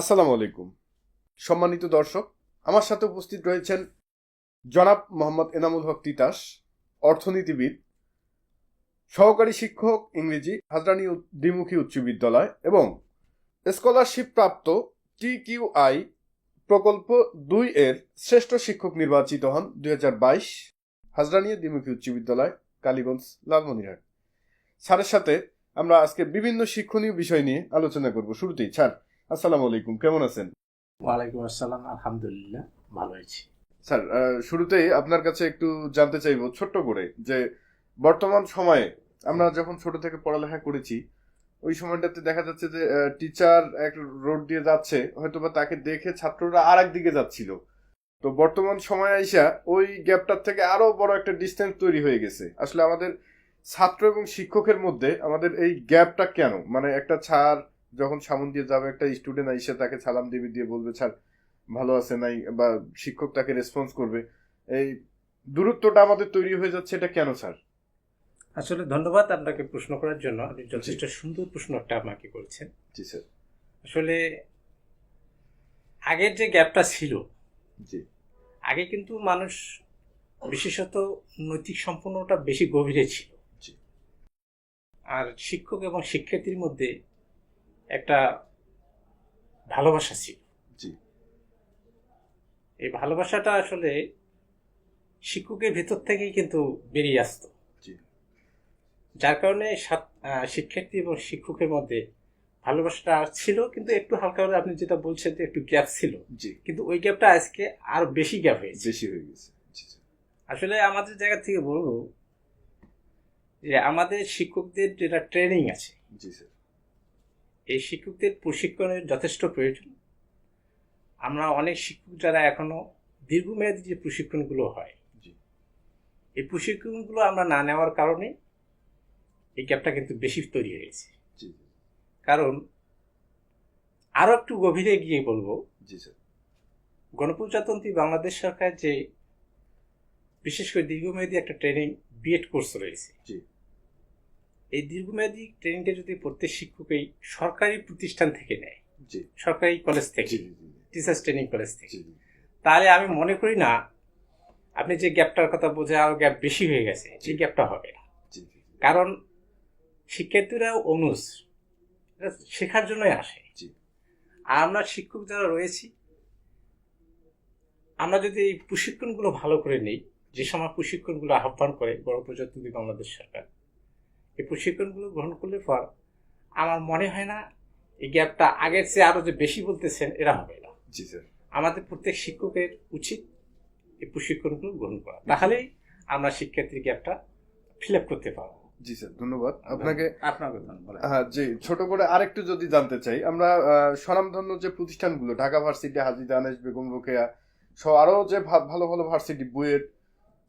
আসসালামু আলাইকুম। সম্মানিত দর্শক, আমার সাথে উপস্থিত রয়েছেন জনাব মোহাম্মদ এনামুল হক তিতাস, অর্থনীতিবিদ, সহকারী শিক্ষক, ইংরেজি, হাজরানি দ্বিমুখী উচ্চ বিদ্যালয় এবং স্কলারশিপ প্রাপ্ত টি কিউ আই প্রকল্প দুই এর শ্রেষ্ঠ শিক্ষক নির্বাচিত হন দুই হাজার বাইশ হাজরানি দ্বিমুখী উচ্চ বিদ্যালয়, কালীগঞ্জ, লালমনিরহাট। স্যারের সাথে আমরা আজকে বিভিন্ন শিক্ষণীয় বিষয় নিয়ে আলোচনা করব শুরুতেই। স্যার আসসালামু আলাইকুম কেমন আছেন? ওয়ালাইকুম আসসালাম আলহামদুলিল্লাহ ভালো আছি। স্যার শুরুতেই আপনার কাছে একটু জানতে চাইব ছোট্ট করে যে বর্তমান সময়ে আমরা যখন ছোট থেকে পড়ালেখা করেছি ওই সময়টাতে দেখা যাচ্ছে যে টিচার এক রোড দিয়ে যাচ্ছে হয়তোবা তাকে দেখে ছাত্ররা আর দিকে যাচ্ছিল। তো বর্তমান সময়ে আইসা ওই গ্যাপটার থেকে আরও বড় একটা ডিস্টেন্স তৈরি হয়ে গেছে। আসলে আমাদের ছাত্র এবং শিক্ষকের মধ্যে আমাদের এই গ্যাপটা কেন? মানে একটা ছাড় যখন সামন দিয়ে যাবে একটা স্টুডেন্ট আইসে তাকে সালাম দিবি দিয়ে বলবে স্যার ভালো আছে নাই? বা শিক্ষক তাকে রেসপন্স করবে। এই দূরত্বটা আমাদের তৈরি হয়ে যাচ্ছে এটা কেন স্যার? আসলে ধন্যবাদ আপনাকে প্রশ্ন করার জন্য। আপনি যথেষ্ট সুন্দর প্রশ্ন একটা আমাকে করেছেন। জি স্যার। আসলে আগের যে গ্যাপটা ছিল জি। আগে কিন্তু মানুষ বিশেষত নৈতিক সম্পূর্ণটা বেশি গভীরে ছিল। আর শিক্ষক এবং শিক্ষার্থীর মধ্যে একটা ভালোবাসা ছিল। জি। এই ভালোবাসাটা আসলে শিক্ষকের ভেতর থেকেই কিন্তু বেরিয়ে আসতো। জি। যার কারণে শিক্ষার্থী এবং শিক্ষকের মধ্যে ভালোবাসাটা ছিল কিন্তু একটু হালকা করে আপনি যেটা বলছেন যে একটু গ্যাপ ছিল। জি। কিন্তু ওই গ্যাপটা আজকে আরও বেশি গ্যাপ হয়েছে বেশি হয়ে গেছে। আসলে আমাদের জায়গা থেকে বলব যে আমাদের শিক্ষকদের যেটা ট্রেনিং আছে জি স্যার। এই শিক্ষকদের প্রশিক্ষণের যথেষ্ট প্রয়োজন। আমরা অনেক শিক্ষক যারা এখনও দীর্ঘমেয়াদী যে প্রশিক্ষণগুলো হয় এই প্রশিক্ষণগুলো আমরা না নেওয়ার কারণে এই গ্যাপটা কিন্তু বেশি তৈরি হয়েছে। জি কারণ আরও একটু গভীরে গিয়ে বলব জি স্যার। গণপ্রজাতন্ত্রী বাংলাদেশ সরকার যে বিশেষ করে দীর্ঘমেয়াদী একটা ট্রেনিং বিএড কোর্স রয়েছে জি। এই দীর্ঘমেয়াদী ট্রেনিংটা যদি প্রত্যেক শিক্ষকই সরকারি প্রতিষ্ঠান থেকে নেয় সরকারি কলেজ থেকে টিচার্স ট্রেনিং কলেজ থেকে তাহলে আমি মনে করি না আপনি যে গ্যাপটার কথা বোঝে আরও গ্যাপ বেশি হয়ে গেছে সেই গ্যাপটা হবে না। কারণ শিক্ষার্থীরা অনুষ শেখার জন্যই আসে। আর আমরা শিক্ষক যারা রয়েছি আমরা যদি এই প্রশিক্ষণগুলো ভালো করে নেই যে সময় প্রশিক্ষণগুলো আহ্বান করে গণপ্রজাতন্ত্রী বাংলাদেশ সরকার এই প্রশিক্ষণগুলো গ্রহণ করলে পর আমার মনে হয় না এই গ্যাপটা আগের চেয়ে আরও যে বেশি বলতেছেন এরা হবে না। জি স্যার। আমাদের প্রত্যেক শিক্ষকের উচিত এই প্রশিক্ষণগুলো গ্রহণ করা। তাহলেই আমরা শিক্ষার্থীর গ্যাপটা ফিল আপ করতে পারব। জি স্যার ধন্যবাদ। আপনাকে আপনাকে ধন্যবাদ। হ্যাঁ জি ছোট করে আরেকটু যদি জানতে চাই আমরা স্বনামধন্য যে প্রতিষ্ঠানগুলো ঢাকা ভার্সিটি হাজি দানেশ বেগম রোকেয়া সহ আরও যে ভালো ভালো ভার্সিটি বুয়েট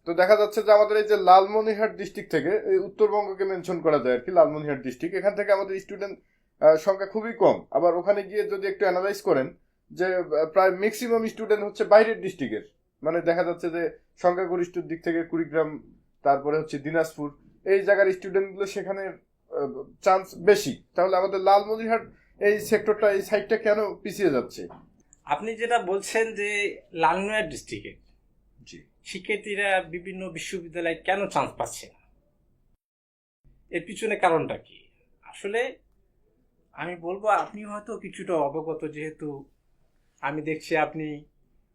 তো দেখা যাচ্ছে যে আমাদের এই যে লালমনিরহাট ডিস্ট্রিক্ট থেকে, এই উত্তরবঙ্গকে মেনশন করা যায় আর কি, লালমনিরহাট ডিস্ট্রিক্ট এখান থেকে আমাদের স্টুডেন্ট সংখ্যা খুবই কম। আবার ওখানে গিয়ে যদি একটু অ্যানালাইজ করেন, যে প্রায় ম্যাক্সিমাম স্টুডেন্ট হচ্ছে বাইরের ডিস্ট্রিক্টের মানে দেখা যাচ্ছে যে সংখ্যাগরিষ্ঠর দিক থেকে কুড়িগ্রাম, তারপরে হচ্ছে দিনাজপুর, এই জায়গার স্টুডেন্টগুলো সেখানে চান্স বেশি। তাহলে আমাদের লালমনিরহাট এই সেক্টরটা এই সাইডটা কেন পিছিয়ে যাচ্ছে? আপনি যেটা বলছেন যে লালমিয়া ডিস্ট্রিক্টে শিক্ষার্থীরা বিভিন্ন বিশ্ববিদ্যালয়ে কেন চান্স পাচ্ছে না? এর পিছনে কারণটা কি? আসলে আমি বলব আপনি হয়তো কিছুটা অবগত যেহেতু আমি দেখছি আপনি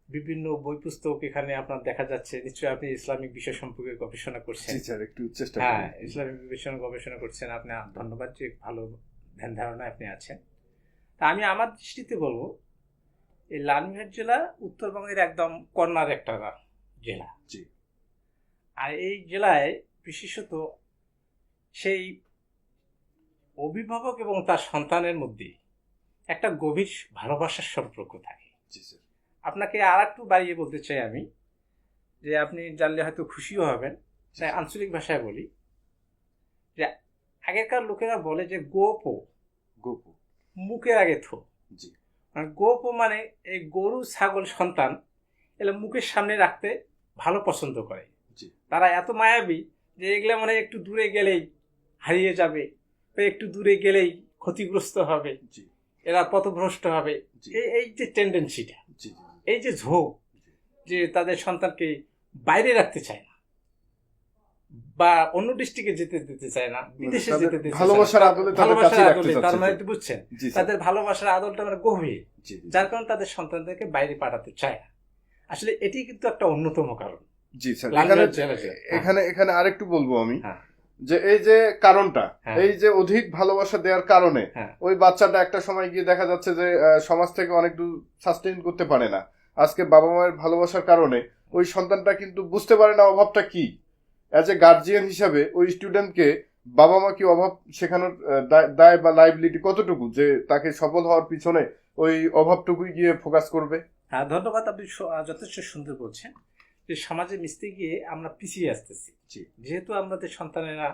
বিভিন্ন বই পুস্তক এখানে আপনার দেখা যাচ্ছে। নিশ্চয়ই আপনি ইসলামিক বিষয় সম্পর্কে গবেষণা করছেন। স্যার একটু চেষ্টা হ্যাঁ ইসলামিক বিষয়ে গবেষণা করছেন আপনি। ধন্যবাদ যে ভালো ধ্যান ধারণা আপনি আছেন। তা আমি আমার দৃষ্টিতে বলব এই লালমিরহাট জেলা উত্তরবঙ্গের একদম কর্নার একটা জেলা জি। আর এই জেলায় বিশেষত সেই অভিভাবক এবং তার সন্তানের মধ্যে একটা গভীর ভালোবাসার সম্পর্ক থাকে। আপনাকে আর একটু বাড়িয়ে বলতে চাই আমি যে আপনি জানলে হয়তো খুশিও হবেন তাই আঞ্চলিক ভাষায় বলি যে আগেকার লোকেরা বলে যে গোপো। গোপু। মুখের আগে থো। জি। মানে গোপো মানে এই গরু ছাগল সন্তান এগুলো মুখের সামনে রাখতে ভালো পছন্দ করে। তারা এত মায়াবী যে এগুলো মানে একটু দূরে গেলেই হারিয়ে যাবে একটু দূরে গেলেই ক্ষতিগ্রস্ত হবে। এরা পথভ্রষ্ট হবে। এই- যে টেন্ডেন্সিটা এই যে ঝোঁক যে তাদের সন্তানকে বাইরে রাখতে চায় না বা অন্য ডিস্ট্রিক্টে যেতে দিতে চায় না বিদেশে যেতে দিতে ভালোবাসার আদলে ভালোবাসার আদলে, তার মানে বুঝছেন? তাদের ভালোবাসার আদলটা মানে গভীর। যার কারণে তাদের সন্তানদেরকে বাইরে পাঠাতে চায় না। আসলে এটি কিন্তু একটা অন্যতম কারণ জি স্যার এখানে এখানে এখানে আরেকটু বলব আমি হ্যাঁ। যে এই যে কারণটা হ্যাঁ। এই যে অধিক ভালোবাসা দেওয়ার কারণে হ্যাঁ। ওই বাচ্চাটা একটা সময় গিয়ে দেখা যাচ্ছে যে সমাজ থেকে অনেক দূর সাস্টেইন করতে পারে না আজকে বাবা মায়ের ভালোবাসার কারণে ওই সন্তানটা কিন্তু বুঝতে পারে না অভাবটা কি অ্যাজ এ গার্জিয়ান হিসাবে ওই স্টুডেন্টকে বাবা মা কি অভাব শেখানোর দায় বা লাইবিলিটি কতটুকু যে তাকে সফল হওয়ার পিছনে ওই অভাবটুকুই গিয়ে ফোকাস করবে হ্যাঁ ধন্যবাদ আপনি যথেষ্ট সুন্দর বলছেন যে সমাজে মিশতে গিয়ে আমরা পিছিয়ে আসতেছি জি। যেহেতু আমাদের সন্তানেরা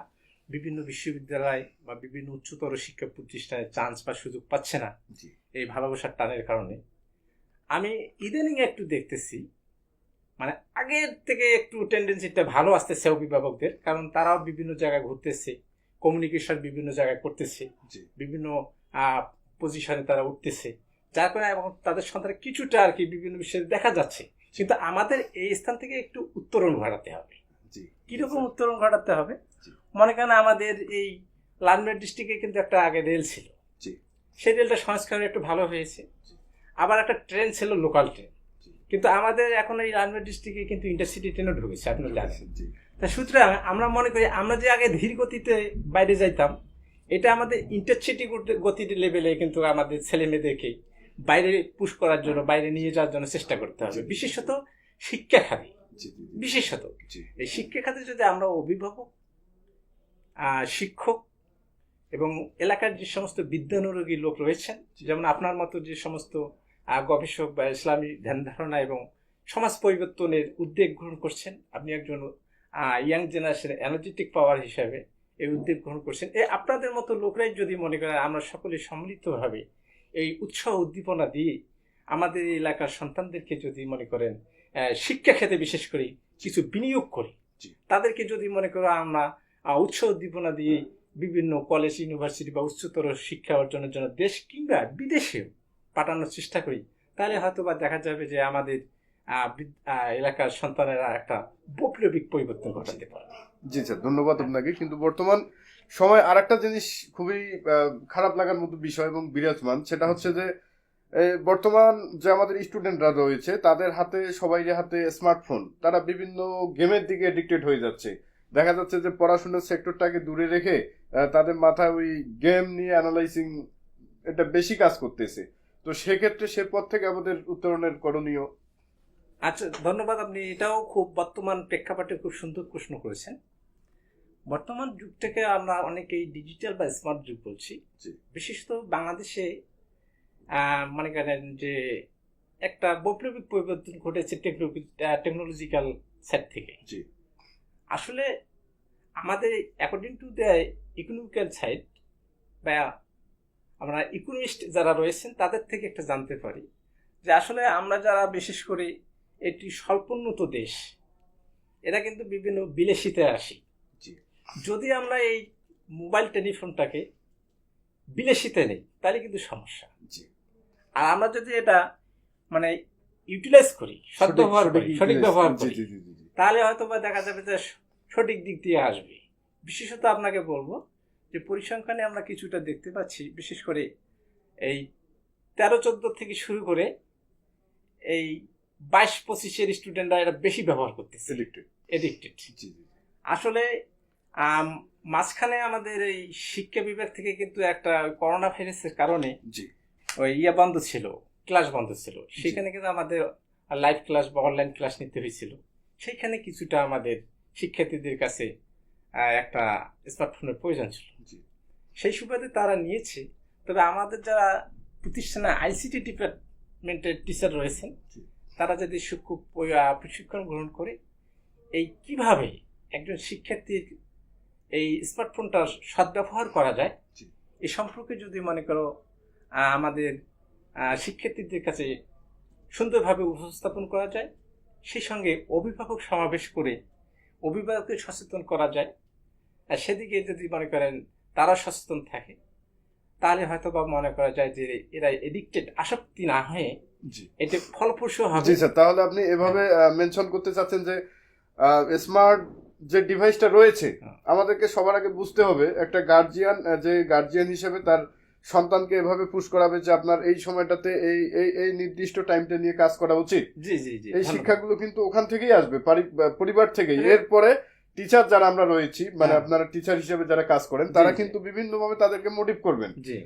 বিভিন্ন বিশ্ববিদ্যালয় বা বিভিন্ন উচ্চতর শিক্ষা প্রতিষ্ঠানে চান্স বা সুযোগ পাচ্ছে না জি। এই ভালোবাসার টানের কারণে আমি ইদানিং একটু দেখতেছি মানে আগের থেকে একটু টেন্ডেন্সিটা ভালো আসতেছে অভিভাবকদের কারণ তারাও বিভিন্ন জায়গায় ঘুরতেছে কমিউনিকেশন বিভিন্ন জায়গায় করতেছে। বিভিন্ন পজিশনে তারা উঠতেছে যার কারণে এবং তাদের সন্তানের কিছুটা আর কি বিভিন্ন বিষয়ে দেখা যাচ্ছে। কিন্তু আমাদের এই স্থান থেকে একটু উত্তরণ ঘটাতে হবে। কীরকম উত্তরণ ঘটাতে হবে? মনে করেন আমাদের এই লালমেট ডিস্ট্রিক্টে কিন্তু একটা আগে রেল ছিল। সেই রেলটা সংস্কার একটু ভালো হয়েছে। আবার একটা ট্রেন ছিল লোকাল ট্রেন কিন্তু আমাদের এখন এই লালমেট ডিস্ট্রিক্টে কিন্তু ইন্টারসিটি ট্রেনও ঢুকেছে আপনি জানেন। তা সুতরাং আমরা মনে করি আমরা যে আগে ধীর গতিতে বাইরে যাইতাম এটা আমাদের ইন্টারসিটি গতির লেভেলে কিন্তু আমাদের ছেলে মেয়েদেরকে বাইরে পুশ করার জন্য বাইরে নিয়ে যাওয়ার জন্য চেষ্টা করতে হবে। বিশেষত শিক্ষা খাতে। বিশেষত। এই শিক্ষা খাতে যদি আমরা অভিভাবক শিক্ষক এবং এলাকার যে সমস্ত বিদ্যানুরোগী লোক রয়েছেন যেমন আপনার মতো যে সমস্ত গবেষক বা ইসলামী ধ্যান ধারণা এবং সমাজ পরিবর্তনের উদ্যোগ গ্রহণ করছেন আপনি একজন ইয়াং জেনারেশন এনার্জেটিক পাওয়ার হিসাবে এই উদ্যোগ গ্রহণ করছেন। এই আপনাদের মতো লোকরাই যদি মনে করেন আমরা সকলে সম্মিলিতভাবে এই উৎসাহ উদ্দীপনা দিয়ে আমাদের এলাকার সন্তানদেরকে যদি মনে করেন আহ, শিক্ষা ক্ষেত্রে বিশেষ করে কিছু বিনিয়োগ করি। তাদেরকে যদি মনে করো আমরা উৎসাহ উদ্দীপনা দিয়ে বিভিন্ন কলেজ ইউনিভার্সিটি বা উচ্চতর শিক্ষা অর্জনের জন্য দেশ কিংবা বিদেশেও পাঠানোর চেষ্টা করি তাহলে হয়তো বা দেখা যাবে যে আমাদের এলাকার সন্তানেরা একটা বৈপ্লবিক পরিবর্তন ঘটাতে পারে জি স্যার ধন্যবাদ আপনাকে কিন্তু বর্তমান সময় আর একটা জিনিস খুবই খারাপ লাগার মতো বিষয় এবং বিরাজমান, সেটা হচ্ছে যে বর্তমান যে আমাদের স্টুডেন্টরা রয়েছে, তাদের হাতে সবাই হাতে স্মার্টফোন। তারা বিভিন্ন গেমের দিকে এডিক্টেড হয়ে যাচ্ছে। দেখা যাচ্ছে যে পড়াশোনার সেক্টরটাকে দূরে রেখে তাদের মাথায় ওই গেম নিয়ে অ্যানালাইসিং এটা বেশি কাজ করতেছে। তো সেক্ষেত্রে সে পথ থেকে আমাদের উত্তরণের করণীয়। আচ্ছা ধন্যবাদ, আপনি এটাও খুব বর্তমান প্রেক্ষাপটে খুব সুন্দর প্রশ্ন করেছেন। বর্তমান যুগ থেকে আমরা অনেকেই ডিজিটাল বা স্মার্ট যুগ বলছি। বিশেষত বাংলাদেশে মনে করেন যে একটা বৈপ্লবিক পরিবর্তন ঘটেছে টেকনোলজিক্যাল সেট থেকে। আসলে আমাদের according to the economical side বা আমরা ইকোনমিস্ট যারা রয়েছেন তাদের থেকে একটা জানতে পারি যে আসলে আমরা যারা বিশেষ করে একটি স্বল্পোন্নত দেশ এরা কিন্তু বিভিন্ন বিলেসিতে আসি। যদি আমরা এই মোবাইল টেলিফোনটাকে বিলেসিতে নেই তাহলে কিন্তু সমস্যা। আর আমরা যদি এটা মানে ইউটিলাইজ করি সদ্ব্যবহার করি সঠিক ব্যবহার করি। তাহলে হয়তো বা দেখা যাবে যে সঠিক দিক দিয়ে আসবে। বিশেষত আপনাকে বলব যে পরিসংখ্যানে আমরা কিছুটা দেখতে পাচ্ছি বিশেষ করে এই তেরো চোদ্দ থেকে শুরু করে এই বাইশ পঁচিশের স্টুডেন্টরা এটা বেশি ব্যবহার করতেছে। এডিক্টেড আসলে মাঝখানে আমাদের এই শিক্ষা বিভাগ থেকে কিন্তু একটা করোনা ভাইরাসের কারণে জি। ওই ইয়া বন্ধ ছিল ক্লাস বন্ধ ছিল। সেখানে কিন্তু আমাদের লাইভ ক্লাস বা অনলাইন ক্লাস নিতে হয়েছিল। সেইখানে কিছুটা আমাদের শিক্ষার্থীদের কাছে একটা স্মার্টফোনের প্রয়োজন ছিল। সেই সুবাদে তারা নিয়েছে। তবে আমাদের যারা প্রতিষ্ঠানে আইসিটি ডিপার্টমেন্টের টিচার রয়েছেন তারা যদি সূক্ষ্ম প- প্রশিক্ষণ গ্রহণ করে এই কীভাবে একজন শিক্ষার্থীর এই স্মার্টফোনটার সদ্ব্যবহার করা যায়। এ সম্পর্কে যদি মনে করো আমাদের শিক্ষার্থীদের কাছে সুন্দরভাবে উপস্থাপন করা যায় সেই সঙ্গে অভিভাবক সমাবেশ করে অভিভাবককে সচেতন করা যায় আর সেদিকে যদি মনে করেন তারা সচেতন থাকে তাহলে হয়তো বা মনে করা যায় যে এরা এডিক্টেড আসক্তি না হয়ে এতে ফলপ্রসূ হবে। জি স্যার তাহলে আপনি এভাবে মেনশন করতে চাচ্ছেন যে স্মার্ট যে ডিভাইসটা রয়েছে হ্যাঁ। আমাদেরকে সবার আগে বুঝতে হবে একটা গার্জিয়ান যে গার্জিয়ান হিসেবে তার সন্তানকে এভাবে পুশ করাবে যে আপনার এই সময়টাতে এই এই এই নির্দিষ্ট টাইমটা নিয়ে কাজ করা উচিত জি জি জি এই শিক্ষাগুলো কিন্তু ওখান থেকেই আসবে পরিবার থেকেই হ্যাঁ। এরপরে টিচার যারা আমরা রয়েছি মানে হ্যাঁ। আপনারা টিচার হিসেবে যারা কাজ করেন তারা। কিন্তু বিভিন্নভাবে তাদেরকে মোটিভ করবেন জি